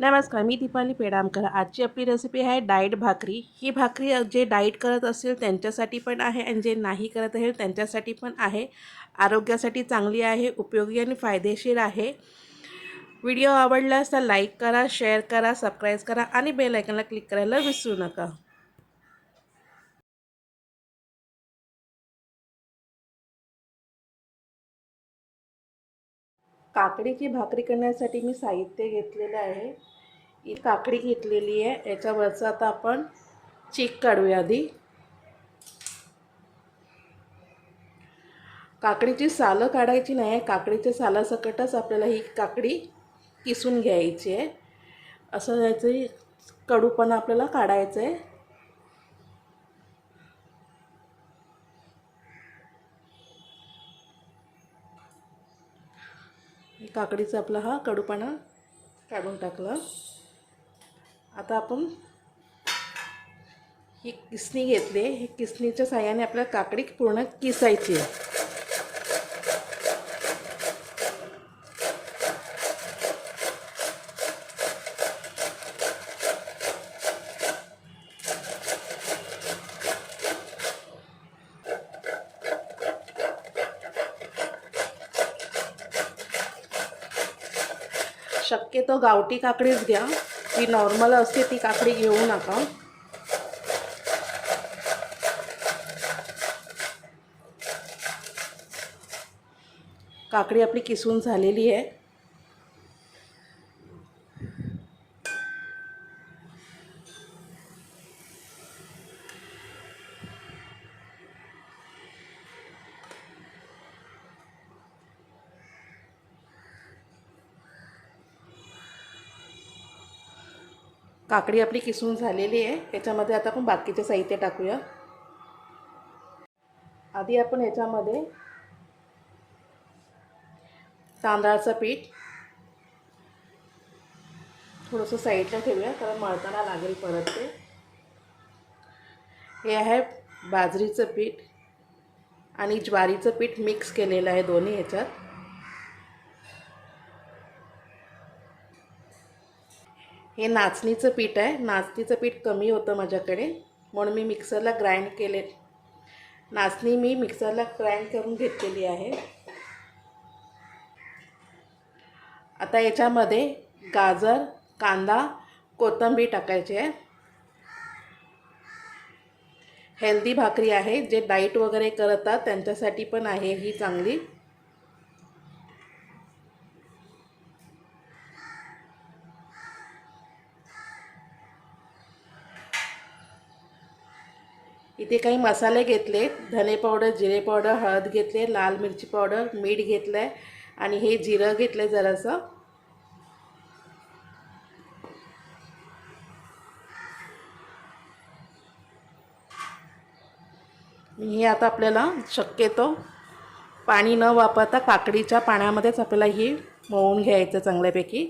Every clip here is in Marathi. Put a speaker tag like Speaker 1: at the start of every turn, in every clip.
Speaker 1: नमस्कार मी दीपाली पेडामकर. आजची आपली रेसिपी आहे डाएट भाकरी. ही भाकरी जे डाएट करत असेल त्यांच्यासाठी पण आहे आणि जे नाही करत असेल त्यांच्यासाठी पण आहे. आरोग्यासाठी चांगली आहे उपयोगी आणि फायदेशीर आहे. व्हिडिओ आवडल्यास तर लाईक करा शेअर करा सबस्क्राईब करा आणि बेल आयकनला क्लिक करायला विसरू नका. काकडीची भाकरी करण्यासाठी मी साहित्य घेतलेलं आहे. ही काकडी घेतलेली आहे. याच्यावरचं आता आपण चीक काढूया आधी. काकडीची सालं काढायची नाही आहे. काकडीच्या सालासकटच आपल्याला ही काकडी किसून घ्यायची आहे. असं याचं कडूपणा आपल्याला काढायचं आहे. काकडीचा आपला हा कडूपणा काढून टाकला. आता आपण ही किसणी घेतली ही किसणीच्या साह्याने आपल्याला काकडी पूर्ण किसायची आहे. शक्यतो गावठी काकडीच घ्या. ती नॉर्मल असते ती काकडी घेऊ नका. काकडी आपली किसून झालेली आहे. काकडी आपली किसून झालेली आहे. याच्यामध्ये आता आपण बाकीचे साहित्य टाकूया. आधी आपण याच्यामध्ये तांदळाचं पीठ थोडंसं साईडला ठेवूया कारण मळताना लागेल परत ते. हे आहे बाजरीचं पीठ आणि ज्वारीचं पीठ मिक्स केलेलं आहे दोन्ही ह्याच्यात. हे नाचणीचं पीठ आहे. नाचणीचं पीठ कमी होतं माझ्याकडे. म्हणून मी मिक्सरला ग्राइंड केले. नाचणी मी मिक्सरला ग्राइंड करून घेतलेली आहे. आता याच्यामध्ये गाजर कांदा कोथिंबीर टाकायची आहे. हेल्दी भाकरी आहे. जे डाईट वगैरे करतात त्यांच्यासाठी पण आहे ही चांगली. इथे काही मसाले घेतले धने पावडर जिरे पावडर हळद घेतले लाल मिरची पावडर मीठ घेतलं आहे आणि हे जिरं घेतलं आहे जरासं हे आता आपल्याला शक्यतो पाणी न वापरता काकडीच्या पाण्यामध्येच आपल्याला हे मळून घ्यायचं चांगल्यापैकी.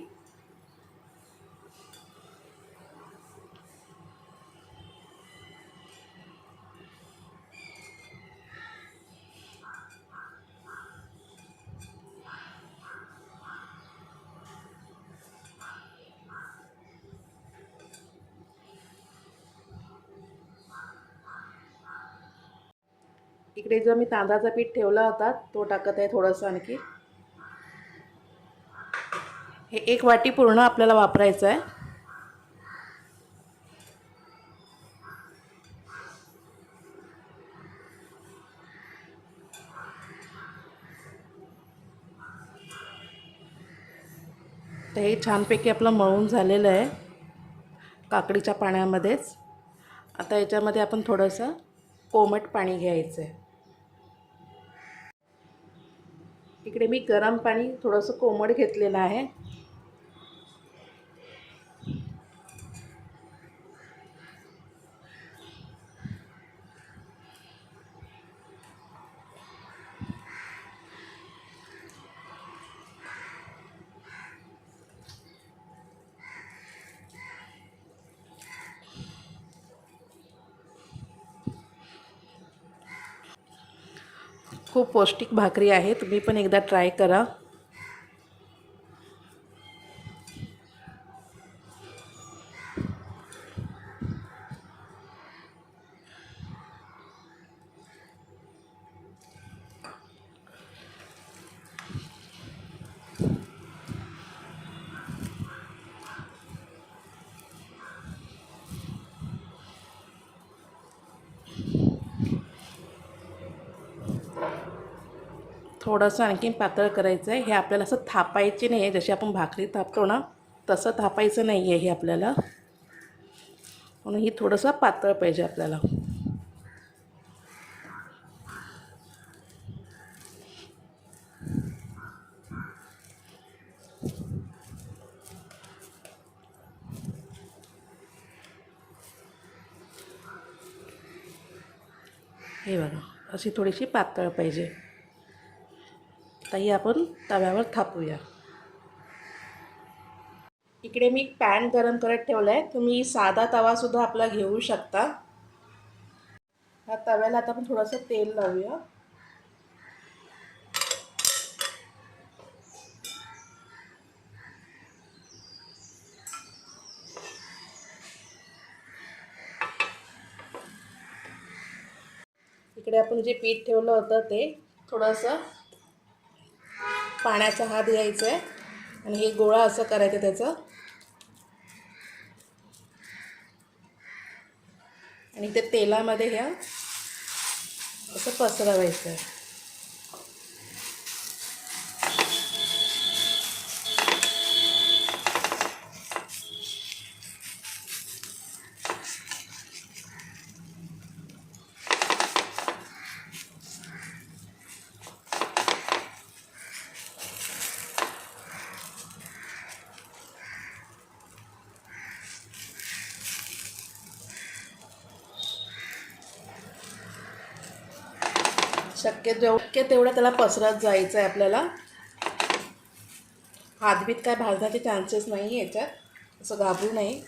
Speaker 1: इकडे जो मी तांदळाचा पीठ ठेवला होता तो टाकत आहे थोडंसं आणखी. हे एक वाटी पूर्ण आपल्याला वापरायचं आहे. तर हे छानपैकी आपलं मळून झालेलं आहे काकडीच्या पाण्यामध्येच. आता याच्यामध्ये आपण थोडंसं कोमट पाणी घ्यायचं आहे. इकडे मी गरम पाणी थोडंसं कोमट घेतलेलं आहे. खूप पौष्टिक भाकरी आहे तुम्ही पण एकदा ट्राय करा. थोडंसं आणखीन पातळ करायचं आहे. हे आपल्याला असं थापायचे नाही आहे. जशी आपण भाकरी थापतो ना तसं थापायचं नाही आहे हे आपल्याला. म्हणून ही थोडंसं पातळ पाहिजे आपल्याला. हे बघा अशी थोडीशी पातळ पाहिजे. आता ही आपण तव्यावर थापूया. इकडे मी पॅन गरम करत ठेवलं आहे तुम्ही साधा तवासुद्धा आपला घेऊ शकता. ह्या तव्याला आता आपण थोडंसं तेल लावूया. इकडे आपण जे पीठ ठेवलं होतं ते थोडंसं पाण्याचा हात घ्यायचा आहे आणि हे गोळा असं करायचं त्याचं. आणि ते तेलामध्ये ह्या असं पसरवायचं. आहे शक्य शक्य तेवढं त्याला पसरत जायचं आहे आपल्याला. हातबीत काय भाजण्याचे चान्सेस नाही याच्यात. असं घाबरू नये.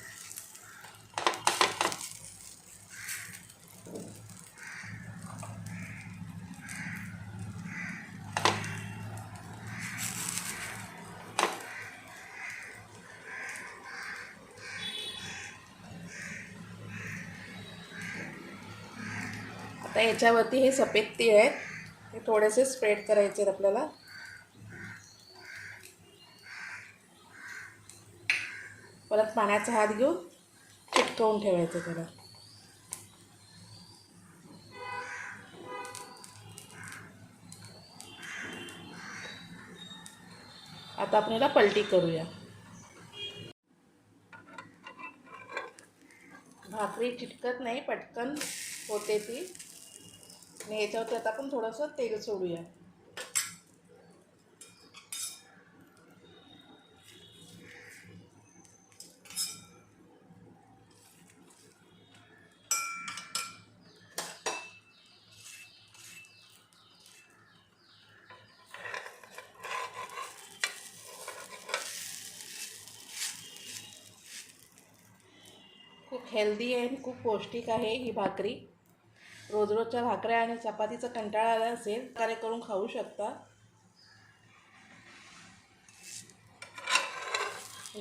Speaker 1: याच्यावरती हे सफेद तीळ आहेत. हे थोडेसे स्प्रेड करायचे आहेत आपल्याला. परत पाण्याचा हात घेऊन चिटकवून ठेवायचं त्याला. आता आपण याला पलटी करूया. भाकरी चिटकत नाही पटकन होते ती. आणि याच्यावरती आता आपण थोडंसं तेल सोडूया. खूप हेल्दी आहे आणि खूप पौष्टिक आहे ही भाकरी. रोज रोजच्या भाकऱ्या आणि चपातीचा कंटाळा आला असेल कार्य करून खाऊ शकता.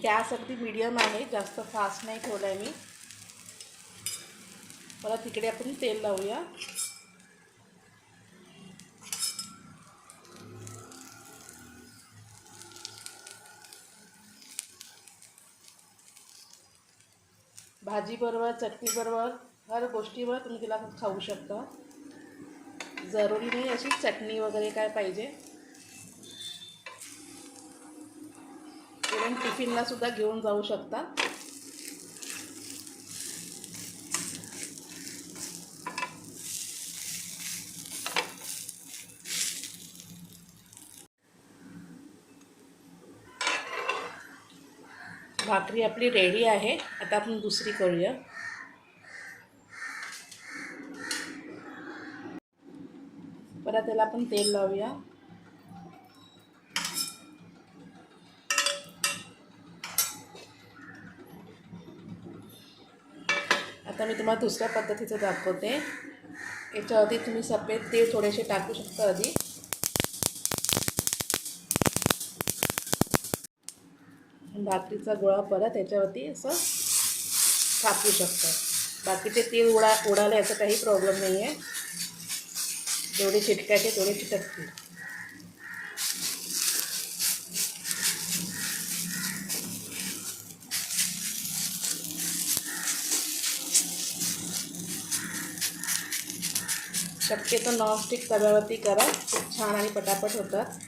Speaker 1: गॅस अगदी मिडियम आहे जास्त फास्ट नाही ठेवला आहे मी. परत तिकडे आपण तेल लावूया. भाजीबरोबर चटणीबरोबर हर गोष्टीवर तुम्ही तिला खाऊ शकता. जरुरी नाही अशी चटणी वगैरे काय पाहिजे. इव्हन टिफिनला सुद्धा घेऊन जाऊ शकता. भाकरी आपली रेडी आहे. आता आपण दुसरी करूया. त्याला आपण तेल लावूया. आता मी तुम्हाला दुसऱ्या पद्धतीचं दाखवते. याच्यावरती तुम्ही सफेद तेल थोडेसे टाकू शकता आधी. भाकरीचा गोळा परत याच्यावरती असं टाकू शकता. बाकीचे तेल उडा उडाले याचा काही प्रॉब्लेम नाही आहे जेवढे चिटकायचे तेवढे चिटकतील शक्यतो नॉनस्टिक तव्यावरती करा खूप छान आणि पटापट होतात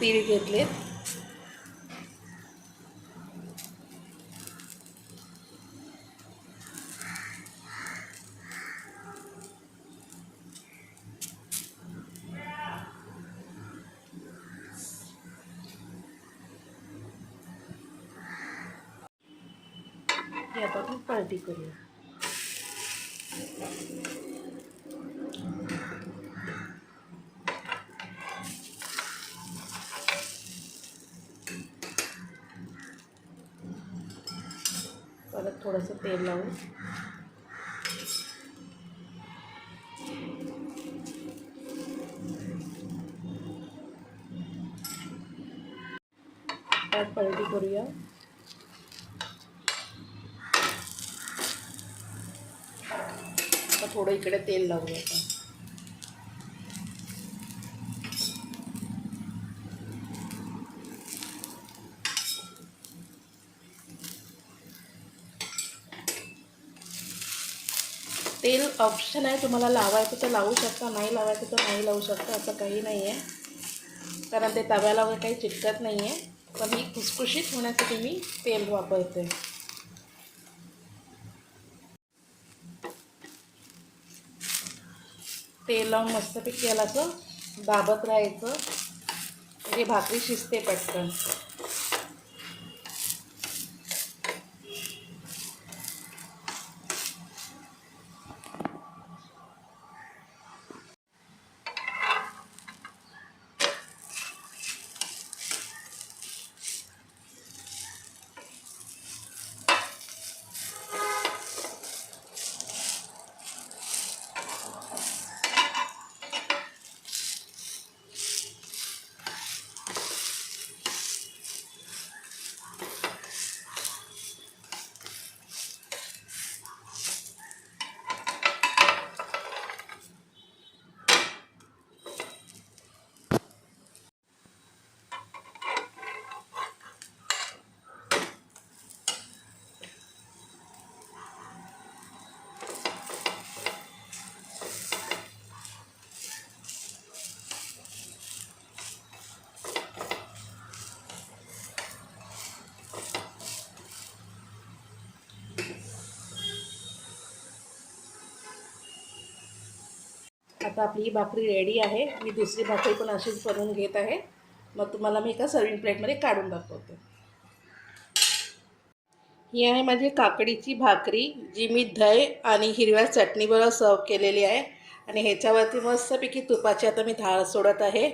Speaker 1: तीळ घेतलेत. हे आता आपण पलटी करूया परत थोडंसं तेल लावून. त्यात पलटी करूया. आता थोडं इकडे तेल लावूया. ऑप्शन आहे तुम्हाला लावायचं तर लावू शकता नाही लावायचं तर नाही लावू शकता असं काही नाही आहे. कारण ते तव्याला वगैरे काही चिटकत नाही आहे. पण ही खुसखुशीत होण्यासाठी मी तेल वापरते. तेल लावून मस्तपैकी याला असं दाबत राहायचं. म्हणजे भाकरी शिजते पटकन. आता आपली ही भाकरी रेडी आहे. मी दुसरी भाकरी पण अशीच बनवून घेत आहे. मग तुम्हाला मी एका सर्विंग प्लेटमध्ये काढून दाखवते. ही आहे माझी काकडीची भाकरी जी मी दही आणि हिरव्या चटणीबरोबर सर्व केलेली आहे. आणि ह्याच्यावरती मस्तपैकी तुपाची आता मी धाळ सोडत आहे.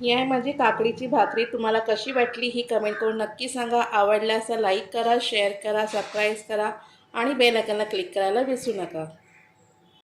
Speaker 1: ही आहे माझी काकडीची भाकरी. तुम्हाला कशी वाटली ही कमेंट करून नक्की सांगा. आवडल्यास लाईक करा शेअर करा सबस्क्राईब करा आणि बेल आयकॉनला क्लिक करायला विसरू नका.